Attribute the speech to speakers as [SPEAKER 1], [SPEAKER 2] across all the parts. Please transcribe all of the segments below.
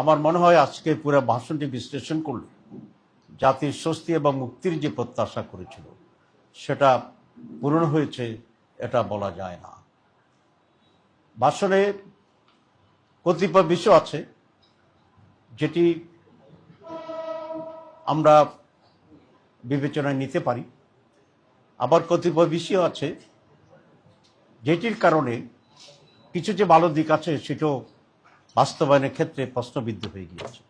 [SPEAKER 1] আমার মনে হয় আজকে পুরো ভাষণটি বিশ্লেষণ করলে। জাতির স্বস্তি এবং মুক্তির যে প্রত্যাশা করেছিল, সেটা পূরণ হয়েছে, এটা বলা যায় না। ভাষণে কতিপয় বিষয় আছে, যেটি আমরা বিবেচনায় নিতে পারি। আবার কতিপয় বিষয় আছে, যেটির কারণে কিছু যে ভালো দিক আছে, সেটাও বাস্তবায়নের ক্ষেত্রে প্রশ্নবিদ্ধ হয়ে গিয়েছে।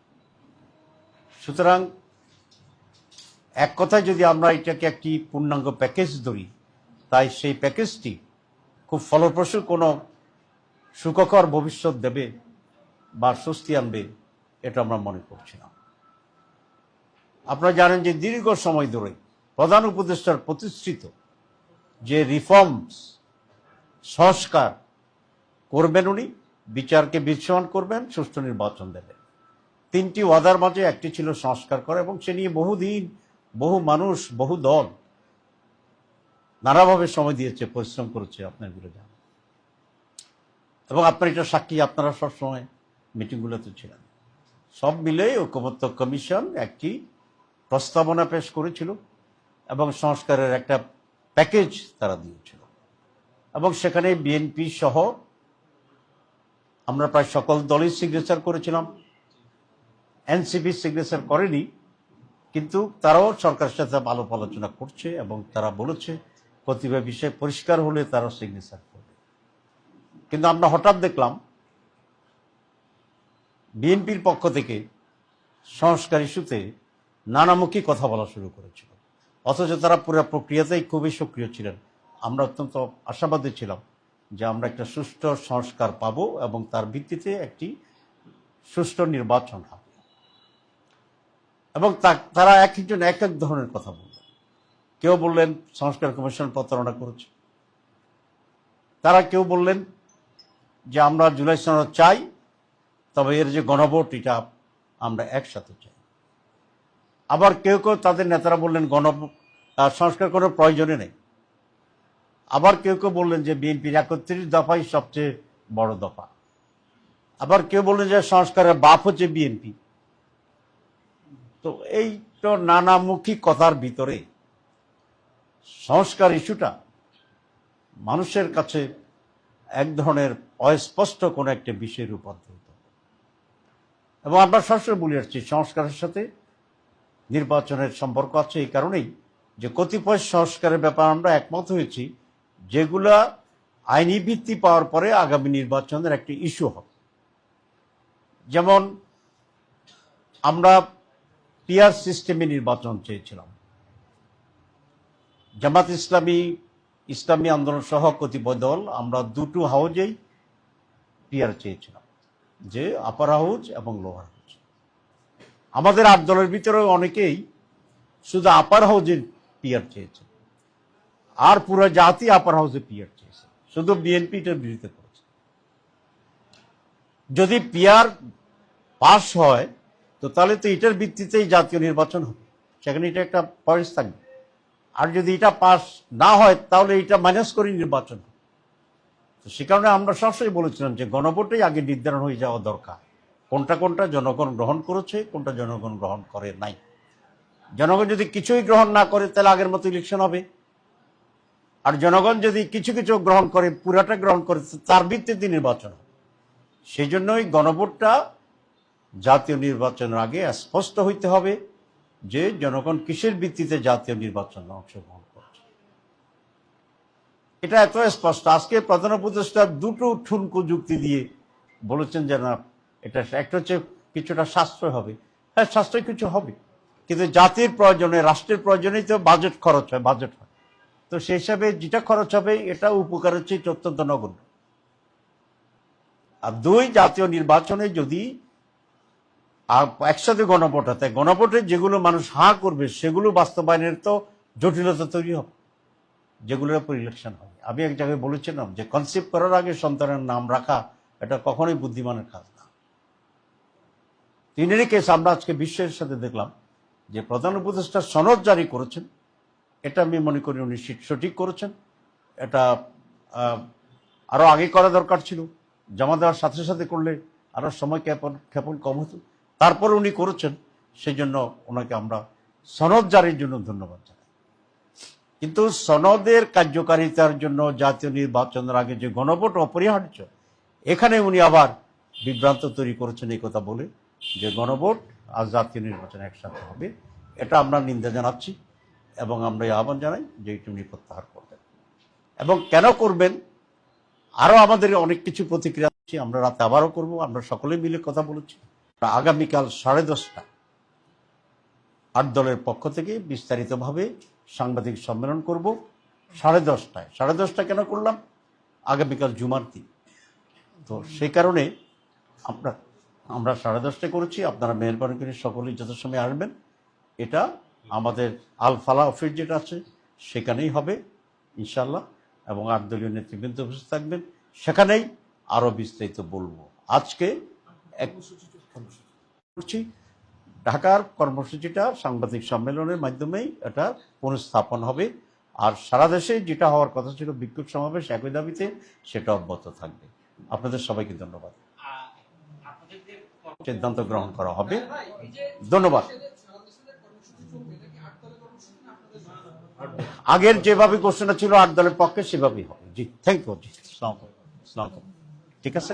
[SPEAKER 1] সুতরাং এক কথায় যদি আমরা এটাকে একটি পূর্ণাঙ্গ প্যাকেজ ধরি, তাই সেই প্যাকেজটি খুব ফলপ্রসূ কোনো সুখকর ভবিষ্যৎ দেবে বা স্বস্তি আনবে, এটা আমরা মনে করছি না। আপনারা জানেন যে দীর্ঘ সময় ধরে প্রধান উপদেষ্টার প্রতিষ্ঠিত যে রিফর্মস সংস্কার করবেন উনি বিচারকে বিশ্বমান করবেন, সুষ্ঠু নির্বাচন দেবেন। তিনটি ওয়াদার মাঝে একটি ছিল সংস্কার করা এবং সে নিয়ে বহুদিন বহু মানুষ, বহু দল নানাভাবে সময় দিয়েছে, পরিশ্রম করেছে আপনার জানেন এবং আপনার এটা সাক্ষী, আপনারা সবসময় মিটিংগুলোতে ছিলেন। সব মিলে ঐক্যমত্য কমিশন একটি প্রস্তাবনা পেশ করেছিল এবং সংস্কারের একটা প্যাকেজ তারা দিয়েছিল। এবং সেখানে বিএনপি সহ আমরা প্রায় সকল দলই সিগনেচার করেছিলাম। এনসিপি সিগনেচার করেনি, কিন্তু তারাও সরকারের সাথে আলাপ আলোচনা করছে এবং তারা বলেছে প্রতিভা বিষয় পরিষ্কার হলে তারা সিগনেচার করবে। কিন্তু আমরা হঠাৎ দেখলাম, বিএনপির পক্ষ থেকে সংস্কার ইস্যুতে নানামুখী কথা বলা শুরু করেছিল। অথচ তারা পুরো প্রক্রিয়াতেই খুবই সক্রিয় ছিলেন। আমরা অত্যন্ত আশাবাদী ছিলাম যে আমরা একটা সুষ্ঠু সংস্কার পাব এবং তার ভিত্তিতে একটি সুষ্ঠু নির্বাচন হবে। এবং তারা এক একজন এক এক ধরনের কথা বললেন। কেউ বললেন সংস্কার কমিশন প্রতারণা করেছে। তারা কেউ বললেন যে আমরা জুলাই সনদ চাই, তবে এর যে গণভোট, এটা আমরা একসাথে চাই। আবার কেউ কেউ তাদের নেতারা বললেন গণ সংস্কার করার প্রয়োজনে নেই। আবার কেউ কেউ বললেন যে বিএনপির একত্রিশ দফাই সবচেয়ে বড় দফা। আবার কেউ বললেন যে সংস্কারের বাপ হচ্ছে বিএনপি। তো এই তো নানামুখী কথার ভিতরে সংস্কার ইস্যুটা মানুষের কাছে এক ধরনের অস্পষ্ট কোনো একটা বিষয়ে রূপান্তরিত। এবং আমরা সবসময় বলে আসছি, সংস্কারের সাথে নির্বাচনের সম্পর্ক আছে এই কারণেই যে কতিপয় সংস্কারের ব্যাপার আমরা একমত হয়েছি। যেগুলা আইনি ভিত্তি পাওয়ার পরে আগামী নির্বাচনের একটি ইস্যু হবে। যেমন আমরা পিয়ার সিস্টেমে নির্বাচন চেয়েছিলাম। জামাত ইসলামী ইসলামী আন্দোলন সহ কতিপয় দল আমরা দুটো হাউজেই পিয়ার চেয়েছিলাম, যে আপার হাউজ এবং লোয়ার হাউজ আমাদের আট দলের ভিতরে অনেকেই শুধু আপার হাউজের পিয়ার চেয়েছে আর পুরো জাতি আপার হাউসে পিয়ার চেয়েছে শুধু বিএনপি এটার বিরোধিতা করেছে। যদি পিয়ার পাস হয়, তো তাহলে তো এটার ভিত্তিতেই জাতীয় নির্বাচন হবে। সেখানে এটা একটা পয়েন্ট থাকবে। আর যদি এটা পাস না হয়, তাহলে এটা মাইনাস করে নির্বাচন হবে। তো সে কারণে আমরা সবসময় বলেছিলাম যে গণভোটেই আগে নির্ধারণ হয়ে যাওয়া দরকার। কোনটা কোনটা জনগণ গ্রহণ করেছে, কোনটা জনগণ গ্রহণ করে নাই। জনগণ যদি কিছুই গ্রহণ না করে, তাহলে আগের মতো ইলেকশন হবে। আর জনগণ যদি কিছু কিছু গ্রহণ করে, পুরাটা গ্রহণ করে, তার ভিত্তিতে নির্বাচন সেই জন্যই গণভোটটা জাতীয় নির্বাচনের আগে স্পষ্ট হইতে হবে যে জনগণ কিসের ভিত্তিতে জাতীয় নির্বাচনে অংশগ্রহণ করছে। এটা এত স্পষ্ট। আজকে প্রধান উপদেষ্টা দুটো ঠুনকো যুক্তি দিয়ে বলেছেন যে না, এটা একটা হচ্ছে কিছুটা সাশ্রয় হবে। হ্যাঁ সাশ্রয় কিছু হবে। কিন্তু জাতির প্রয়োজনে, রাষ্ট্রের প্রয়োজনেই তো বাজেট খরচ হয়, বাজেট হয়। তো সেই হিসাবে যেটা খরচ হবে, এটা উপকার হচ্ছে অত্যন্ত নগণ্য। আর দুই, জাতীয় নির্বাচনে যদি একসাথে গণভোট তাই গণভোটে যেগুলো মানুষ হাঁ করবে, সেগুলো বাস্তবায়নের তো জটিলতা তৈরি হবে, যেগুলোর উপর ইলেকশন হবে। আমি এক জায়গায় বলেছিলাম যে কনসেপ্ট করার আগে সন্তানের নাম রাখা, এটা কখনোই বুদ্ধিমানের কাজ না। তিনেরই কেস আমরা আজকে বিশ্বের সাথে দেখলাম যে প্রধান উপদেষ্টা সনদ জারি করেছেন। এটা আমি মনে করি উনি সঠিক- করেছেন। এটা আহ, আরও আগে করা দরকার ছিল। জমা দেওয়ার সাথে সাথে করলে আরও সময় ক্ষেপণ ক্ষেপণ কম হতো। তারপর উনি করেছেন সেই জন্য ওনাকে আমরা সনদ জারির জন্য ধন্যবাদ জানাই। কিন্তু সনদের কার্যকারিতার জন্য জাতীয় নির্বাচনের আগে যে গণভোট অপরিহার্য এখানে উনি আবার বিভ্রান্ত তৈরি করেছেন এই কথা বলে যে গণভোট আর জাতীয় নির্বাচন একসাথে হবে। এটা আমরা নিন্দা জানাচ্ছি। এবং আমরা এই আহ্বান জানাই যে এটি উনি প্রত্যাহার করবেন এবং কেন করবেন? আরও আমাদের অনেক কিছু প্রতিক্রিয়া আছে, আমরা রাতে আবারও করব, আমরা সকলে মিলে কথা বলেছি। আগামীকাল সাড়ে দশটা আট দলের পক্ষ থেকে বিস্তারিতভাবে সাংবাদিক সম্মেলন করব। সাড়ে দশটায়। সাড়ে দশটা কেন করলাম? আগামীকাল জুমার দিন। তো সেই কারণে আমরা আমরা সাড়ে দশটায় করেছি। আপনারা মেহরবানি করে সকলেই যথাসময়ে আসবেন। এটা আমাদের আল ফালা অফিস যেটা আছে সেখানেই হবে ইনশাল্লাহ এবং আট দলীয় নেতৃবৃন্দ উপস্থিত থাকবেন। সেখানেই আরও বিস্তারিত বলব। আজকে করছি। ঢাকার কর্মসূচিটা সাংবাদিক সম্মেলনের মাধ্যমেই এটা পুনঃস্থাপন হবে। আর সারা দেশে যেটা হওয়ার কথা ছিল বিক্ষোভ সমাবেশ একই দাবিতে সেটা অব্যাহত থাকবে। আপনাদের সবাইকে ধন্যবাদ। সিদ্ধান্ত গ্রহণ করা হবে। ধন্যবাদ। আগের যেভাবে ঘোষণা ছিল আট দলের পক্ষে সেভাবেই হবে। জি থ্যাংক ইউ জি। ঠিক আছে?